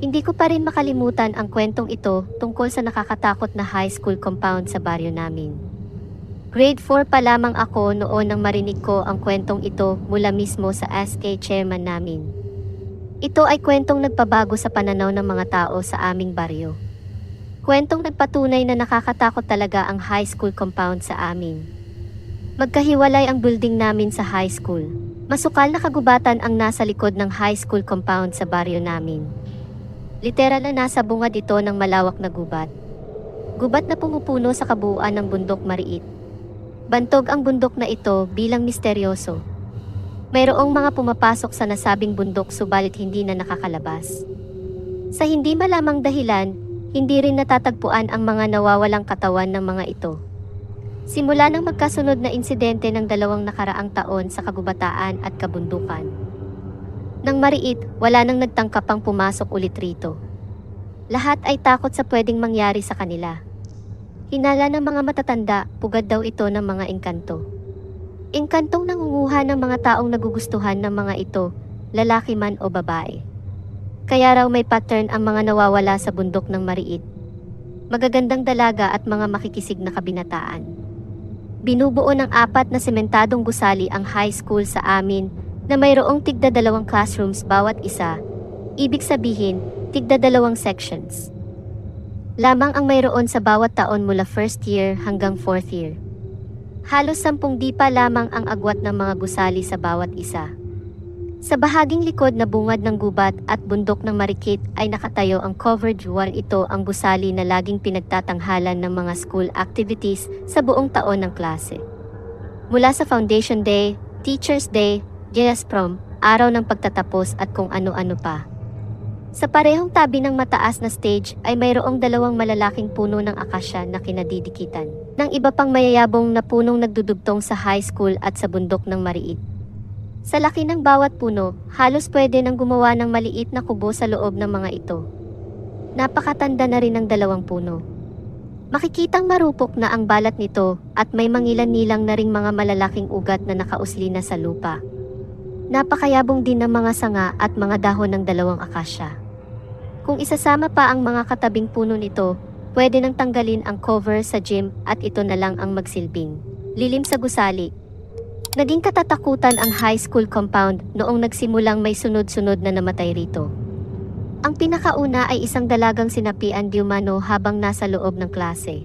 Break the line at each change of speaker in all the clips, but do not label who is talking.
Hindi ko pa rin makalimutan ang kwentong ito tungkol sa nakakatakot na high school compound sa baryo namin. Grade 4 pa lamang ako noon nang marinig ko ang kwentong ito mula mismo sa SK chairman namin. Ito ay kwentong nagpabago sa pananaw ng mga tao sa aming baryo. Kwentong nagpatunay na nakakatakot talaga ang high school compound sa amin. Magkahiwalay ang building namin sa high school. Masukal na kagubatan ang nasa likod ng high school compound sa baryo namin. Literal na nasa bungad ito ng malawak na gubat. Gubat na pumupuno sa kabuuan ng bundok mariit. Bantog ang bundok na ito bilang misteryoso. Mayroong mga pumapasok sa nasabing bundok subalit hindi na nakakalabas. Sa hindi malamang dahilan, hindi rin natatagpuan ang mga nawawalang katawan ng mga ito. Simula ng magkasunod na insidente ng dalawang nakaraang taon sa kagubataan at kabundukan. Nang mariit, wala nang nagtangkapang pumasok ulit rito. Lahat ay takot sa pwedeng mangyari sa kanila. Hinala ng mga matatanda, pugad daw ito ng mga engkanto. Engkantong nangunguha ng mga taong nagugustuhan ng mga ito, lalaki man o babae. Kaya raw may pattern ang mga nawawala sa bundok ng mariit. Magagandang dalaga at mga makikisig na kabinataan. Binubuo ng apat na sementadong gusali ang high school sa amin na mayroong tigda dalawang classrooms bawat isa, ibig sabihin, tigda dalawang sections. Lamang ang mayroon sa bawat taon mula first year hanggang fourth year. Halos sampung dipa lamang ang agwat ng mga gusali sa bawat isa. Sa bahaging likod na bungad ng gubat at bundok ng marikit ay nakatayo ang covered wall ito ang gusali na laging pinagtatanghalan ng mga school activities sa buong taon ng klase. Mula sa Foundation Day, Teacher's Day, JS Prom, araw ng pagtatapos at kung ano-ano pa. Sa parehong tabi ng mataas na stage ay mayroong dalawang malalaking puno ng akasya na kinadidikitan ng iba pang mayayabong na punong nagdudugtong sa high school at sa bundok ng mariit. Sa laki ng bawat puno, halos pwede nang gumawa ng maliit na kubo sa loob ng mga ito. Napakatanda na rin ng dalawang puno. Makikitang marupok na ang balat nito at may mangilan-nilang na ring mga malalaking ugat na nakausli na sa lupa. Napakayabong din ng mga sanga at mga dahon ng dalawang akasya. Kung isasama pa ang mga katabing puno nito, pwede nang tanggalin ang cover sa gym at ito na lang ang magsilbing. Lilim sa gusali. Naging katatakutan ang high school compound noong nagsimulang may sunod-sunod na namatay rito. Ang pinakauna ay isang dalagang sinapian di habang nasa loob ng klase.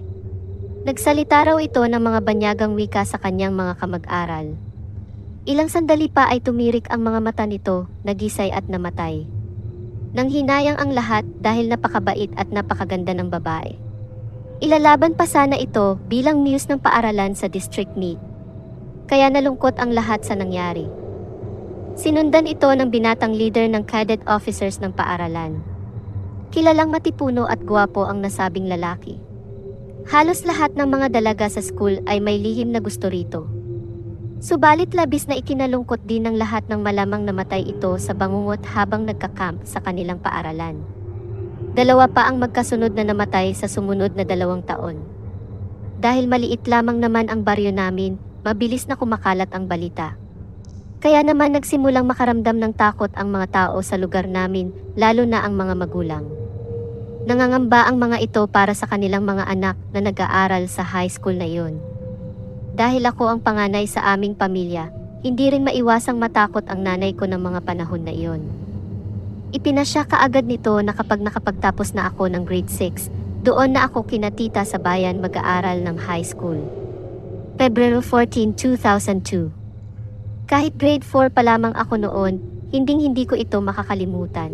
Nagsalita raw ito ng mga banyagang wika sa kanyang mga kamag-aral. Ilang sandali pa ay tumirik ang mga mata nito, nagisay at namatay. Nang hinayang ang lahat dahil napakabait at napakaganda ng babae. Ilalaban pa sana ito bilang muse ng paaralan sa district meet. Kaya nalungkot ang lahat sa nangyari. Sinundan ito ng binatang leader ng cadet officers ng paaralan. Kilalang matipuno at gwapo ang nasabing lalaki. Halos lahat ng mga dalaga sa school ay may lihim na gusto rito. Subalit labis na ikinalungkot din ng lahat ng malamang namatay ito sa bangungot habang nagkakamp sa kanilang paaralan. Dalawa pa ang magkasunod na namatay sa sumunod na dalawang taon. Dahil maliit lamang naman ang baryo namin, mabilis na kumakalat ang balita. Kaya naman nagsimulang makaramdam ng takot ang mga tao sa lugar namin, lalo na ang mga magulang. Nangangamba ang mga ito para sa kanilang mga anak na nag-aaral sa high school na iyon. Dahil ako ang panganay sa aming pamilya, hindi rin maiwasang matakot ang nanay ko ng mga panahon na iyon. Ipinasya kaagad nito na kapag nakapagtapos na ako ng grade 6, doon na ako kinatita sa bayan mag-aaral ng high school. Pebrero 14, 2002 Kahit grade 4 pa lamang ako noon, hinding hindi ko ito makakalimutan.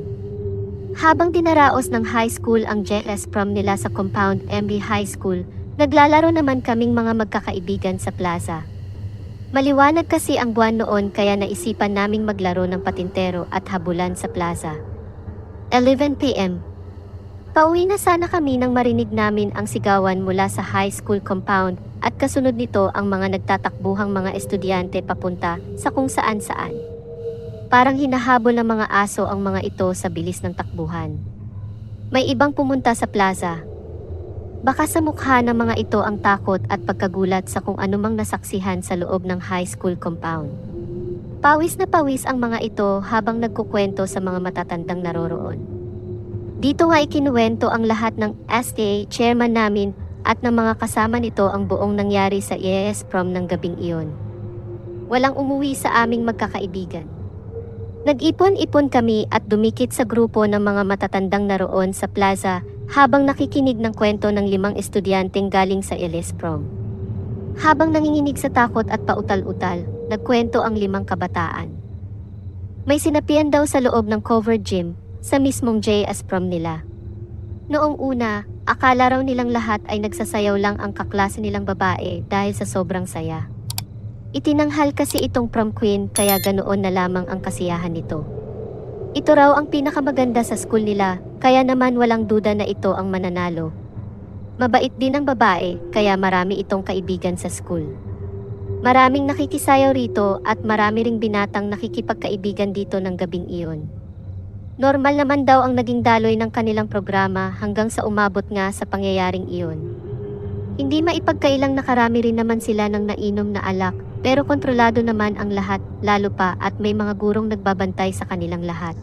Habang dinaraos ng high school ang JS prom nila sa compound MB High School, Naglalaro naman kaming mga magkakaibigan sa plaza. Maliwanag kasi ang buwan noon kaya naisipan naming maglaro ng patintero at habulan sa plaza. 11 p.m. Pauwi na sana kami nang marinig namin ang sigawan mula sa high school compound at kasunod nito ang mga nagtatakbuhang mga estudyante papunta sa kung saan saan. Parang hinahabol ng mga aso ang mga ito sa bilis ng takbuhan. May ibang pumunta sa plaza. Baka sa mukha ng mga ito ang takot at pagkagulat sa kung anumang nasaksihan sa loob ng high school compound. Pawis na pawis ang mga ito habang nagkukwento sa mga matatandang naroroon. Dito nga ikinuwento ang lahat ng STA chairman namin at ng mga kasama nito ang buong nangyari sa ES prom ng gabing iyon. Walang umuwi sa aming magkakaibigan. Nag-ipon-ipon kami at dumikit sa grupo ng mga matatandang naroon sa plaza habang nakikinig ng kwento ng limang estudyanteng galing sa ES prom. Habang nanginginig sa takot at pautal-utal, nagkwento ang limang kabataan. May sinapian daw sa loob ng covered gym sa mismong JS prom nila. Noong una, akala raw nilang lahat ay nagsasayaw lang ang kaklase nilang babae dahil sa sobrang saya. Itinanghal kasi itong prom queen kaya ganoon na lamang ang kasiyahan nito. Ito raw ang pinakamaganda sa school nila, kaya naman walang duda na ito ang mananalo. Mabait din ang babae, kaya marami itong kaibigan sa school. Maraming nakikisayaw rito at marami ring binatang nakikipagkaibigan dito ng gabing iyon. Normal naman daw ang naging daloy ng kanilang programa hanggang sa umabot nga sa pangyayaring iyon. Hindi maipagkailang nakarami rin naman sila ng nainom na alak, pero kontrolado naman ang lahat, lalo pa at may mga gurong nagbabantay sa kanilang lahat.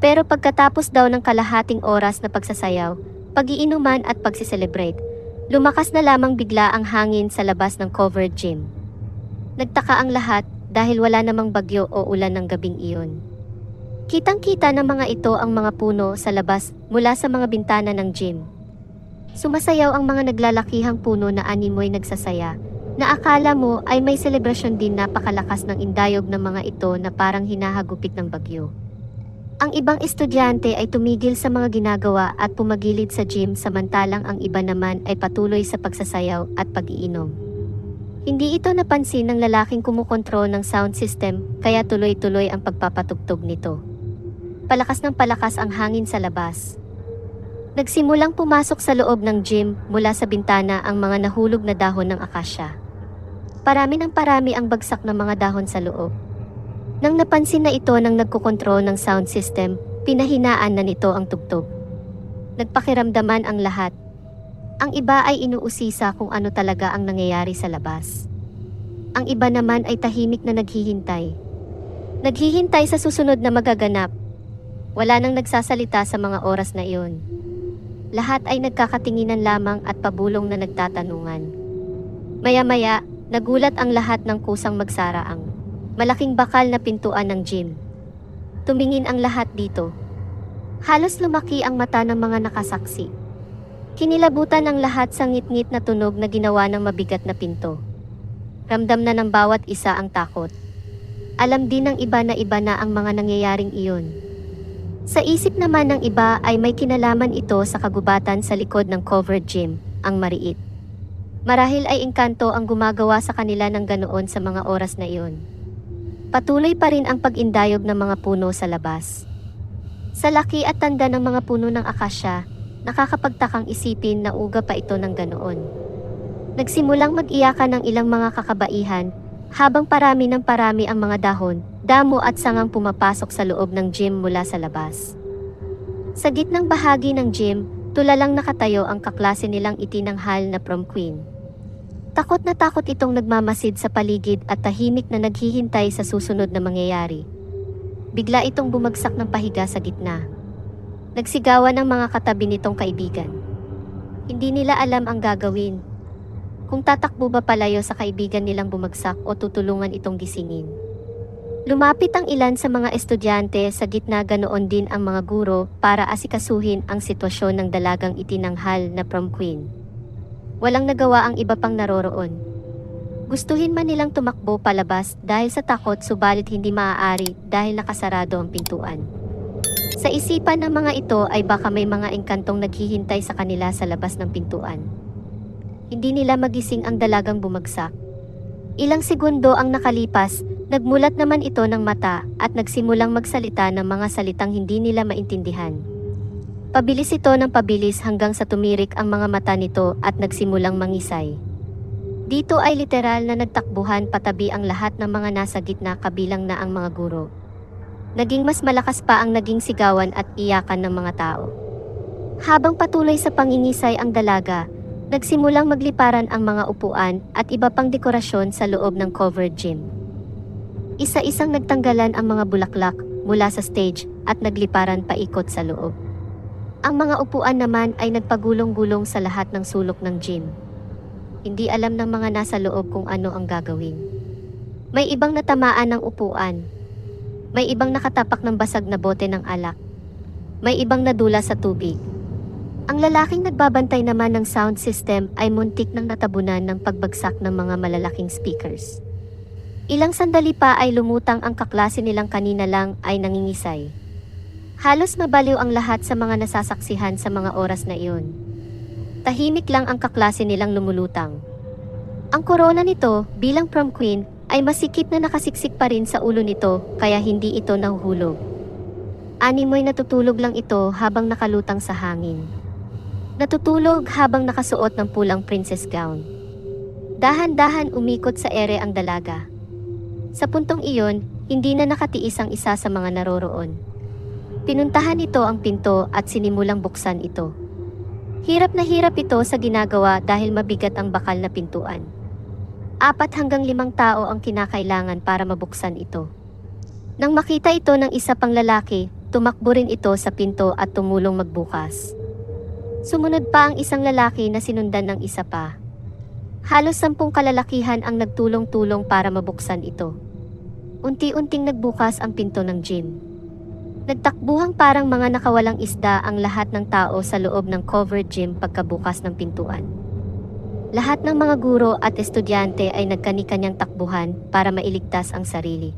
Pero pagkatapos daw ng kalahating oras na pagsasayaw, pagiinuman at pagsiselebrate, lumakas na lamang bigla ang hangin sa labas ng covered gym. Nagtaka ang lahat dahil wala namang bagyo o ulan ng gabing iyon. Kitang-kita ng mga ito ang mga puno sa labas mula sa mga bintana ng gym. Sumasayaw ang mga naglalakihang puno na animoy nagsasaya, na akala mo ay may selebrasyon din napakalakas ng indayog ng mga ito na parang hinahagupit ng bagyo. Ang ibang estudyante ay tumigil sa mga ginagawa at pumagilid sa gym samantalang ang iba naman ay patuloy sa pagsasayaw at pag-iinom. Hindi ito napansin ng lalaking kumukontrol ng sound system kaya tuloy-tuloy ang pagpapatugtog nito palakas ng palakas ang hangin sa labas. Nagsimulang pumasok sa loob ng gym mula sa bintana ang mga nahulog na dahon ng akasya. Parami ng parami ang bagsak ng mga dahon sa loob. Nang napansin na ito ng nagkukontrol ng sound system, pinahinaan na nito ang tugtog. Nagpakiramdaman ang lahat. Ang iba ay inuusisa kung ano talaga ang nangyayari sa labas. Ang iba naman ay tahimik na naghihintay. Naghihintay sa susunod na magaganap wala nang nagsasalita sa mga oras na iyon. Lahat ay nagkakatinginan lamang at pabulong na nagtatanungan. Maya-maya, nagulat ang lahat ng kusang magsaraang. Malaking bakal na pintuan ng gym. Tumingin ang lahat dito. Halos lumaki ang mata ng mga nakasaksi. Kinilabutan ang lahat sa ngit-ngit na tunog na ginawa ng mabigat na pinto. Ramdam na ng bawat isa ang takot. Alam din ng iba na iba na ang mga nangyayaring iyon. Sa isip naman ng iba ay may kinalaman ito sa kagubatan sa likod ng covered gym, ang mariit. Marahil ay engkanto ang gumagawa sa kanila ng ganoon sa mga oras na iyon. Patuloy pa rin ang pag-indayog ng mga puno sa labas. Sa laki at tanda ng mga puno ng akasya, nakakapagtakang isipin na uga pa ito ng ganoon. Nagsimulang mag-iyakan ng ilang mga kakabaihan habang parami ng parami ang mga dahon damo at sangang pumapasok sa loob ng gym mula sa labas. Sa gitnang bahagi ng gym, tulalang nakatayo ang kaklase nilang itinanghal na prom queen. Takot na takot itong nagmamasid sa paligid at tahimik na naghihintay sa susunod na mangyayari. Bigla itong bumagsak ng pahiga sa gitna. Nagsigawan ng mga katabi nitong kaibigan. Hindi nila alam ang gagawin. Kung tatakbo ba palayo sa kaibigan nilang bumagsak o tutulungan itong gisingin. Lumapit ang ilan sa mga estudyante sa gitna ganoon din ang mga guro para asikasuhin ang sitwasyon ng dalagang itinanghal na prom queen. Walang nagawa ang iba pang naroroon. Gustuhin man nilang tumakbo palabas dahil sa takot subalit hindi maaari dahil nakasarado ang pintuan. Sa isipan ng mga ito ay baka may mga engkantong naghihintay sa kanila sa labas ng pintuan. Hindi nila magising ang dalagang bumagsak. Ilang segundo ang nakalipas Nagmulat naman ito ng mata at nagsimulang magsalita ng mga salitang hindi nila maintindihan. Pabilis ito ng pabilis hanggang sa tumirik ang mga mata nito at nagsimulang mangisay. Dito ay literal na nagtakbuhan patabi ang lahat ng mga nasa gitna kabilang na ang mga guro. Naging mas malakas pa ang naging sigawan at iyakan ng mga tao. Habang patuloy sa pangingisay ang dalaga, nagsimulang magliparan ang mga upuan at iba pang dekorasyon sa loob ng covered gym. Isa-isang nagtanggalan ang mga bulaklak mula sa stage at nagliparan paikot sa loob. Ang mga upuan naman ay nagpagulong-gulong sa lahat ng sulok ng gym. Hindi alam ng mga nasa loob kung ano ang gagawin. May ibang natamaan ng upuan. May ibang nakatapak ng basag na bote ng alak. May ibang nadula sa tubig. Ang lalaking nagbabantay naman ng sound system ay muntik ng natabunan ng pagbagsak ng mga malalaking speakers. Ilang sandali pa ay lumutang ang kaklase nilang kanina lang ay nangingisay. Halos mabaliw ang lahat sa mga nasasaksihan sa mga oras na iyon. Tahimik lang ang kaklase nilang lumulutang. Ang korona nito bilang prom queen ay masikip na nakasiksik pa rin sa ulo nito kaya hindi ito nahuhulog. Animoy natutulog lang ito habang nakalutang sa hangin. Natutulog habang nakasuot ng pulang princess gown. Dahan-dahan umikot sa ere ang dalaga. Sa puntong iyon, hindi na nakatiis ang isa sa mga naroroon. Pinuntahan nito ang pinto at sinimulang buksan ito. Hirap na hirap ito sa ginagawa dahil mabigat ang bakal na pintuan. Apat hanggang limang tao ang kinakailangan para mabuksan ito. Nang makita ito ng isa pang lalaki, tumakbo rin ito sa pinto at tumulong magbukas. Sumunod pa ang isang lalaki na sinundan ng isa pa. Halos sampung kalalakihan ang nagtulong-tulong para mabuksan ito. Unti-unting nagbukas ang pinto ng gym. Nagtakbuhang parang mga nakawalang isda ang lahat ng tao sa loob ng covered gym pagkabukas ng pintuan. Lahat ng mga guro at estudyante ay nagkani-kanyang takbuhan para mailigtas ang sarili.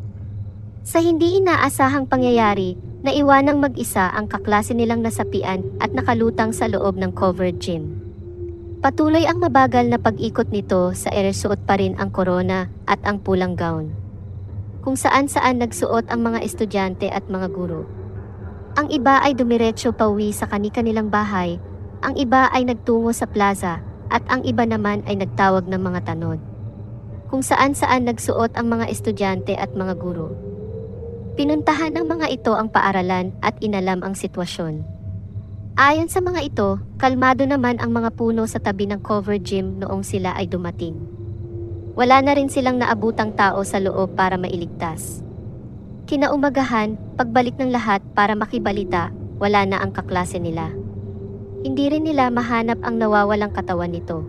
Sa hindi inaasahang pangyayari, naiwanang mag-isa ang kaklase nilang nasapian at nakalutang sa loob ng covered gym. Patuloy ang mabagal na pag-ikot nito sa eresuot pa rin ang korona at ang pulang gown. Kung saan-saan nagsuot ang mga estudyante at mga guro. Ang iba ay dumiretso pauwi sa kani-kanilang bahay, ang iba ay nagtungo sa plaza, at ang iba naman ay nagtawag ng mga tanod. Kung saan-saan nagsuot ang mga estudyante at mga guro. Pinuntahan ng mga ito ang paaralan at inalam ang sitwasyon. Ayon sa mga ito, kalmado naman ang mga puno sa tabi ng cover gym noong sila ay dumating. Wala na rin silang naabutang tao sa loob para mailigtas. Kinaumagahan, pagbalik ng lahat para makibalita, wala na ang kaklase nila. Hindi rin nila mahanap ang nawawalang katawan nito.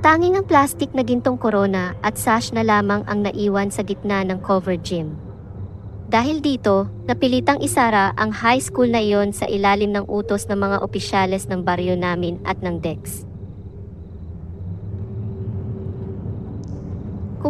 Tanging ang plastic na gintong corona at sash na lamang ang naiwan sa gitna ng cover gym. Dahil dito, napilitang isara ang high school na iyon sa ilalim ng utos ng mga opisyales ng baryo namin at ng DEX. Kung